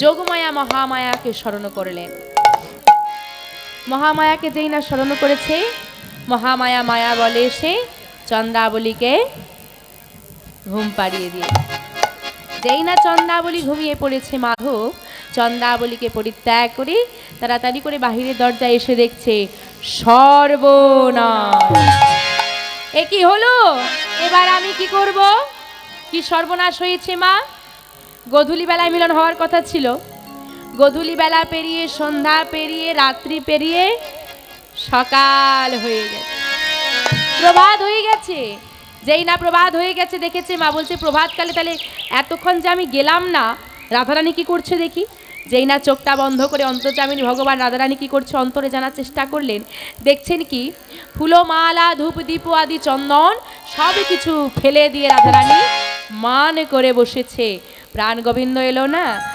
যোগমায়া মহামায়াকে স্মরণ করলেন। মহামায়াকে যেই না স্মরণ করেছে, মহামায়া মায়া বলে এসে চন্দ্রাবলীকে ঘুম পাড়িয়ে দিয়ে। যেই না চন্দ্রাবলী ঘুমিয়ে পড়েছে মাধব চন্দ্রাবলীকে পরিত্যাগ করে তাড়াতাড়ি করে বাহিরের দরজায় এসে দেখছে, সর্বনাশ। এ কি হলো? এবার আমি কি করব? কি সর্বনাশ হয়েছে মা? গধূলি বেলায় মিলন হওয়ার কথা ছিল। গধূলি বেলা পেরিয়ে, সন্ধ্যা পেরিয়ে, রাত্রি পেরিয়ে সকাল হয়ে গেছে। প্রভাত হয়ে গেছে। যেই না প্রভাত হয়ে গেছে দেখেছে মা বলছে প্রভাতকালে তাহলে এতক্ষণ যে আমি গেলাম না, রাধারানী কি করছে দেখি? যেই না চোখটা বন্ধ করে অন্তর্জামিনী ভগবান রাধারানী কি করছে, অন্তরে জানার চেষ্টা করলেন। দেখছেন কি? ফুলমালা ধূপ দীপ আদি চন্দন সব কিছু ফেলে দিয়ে রাধারানী মান করে বসেছে। প্রাণ গোবিন্দ এলো না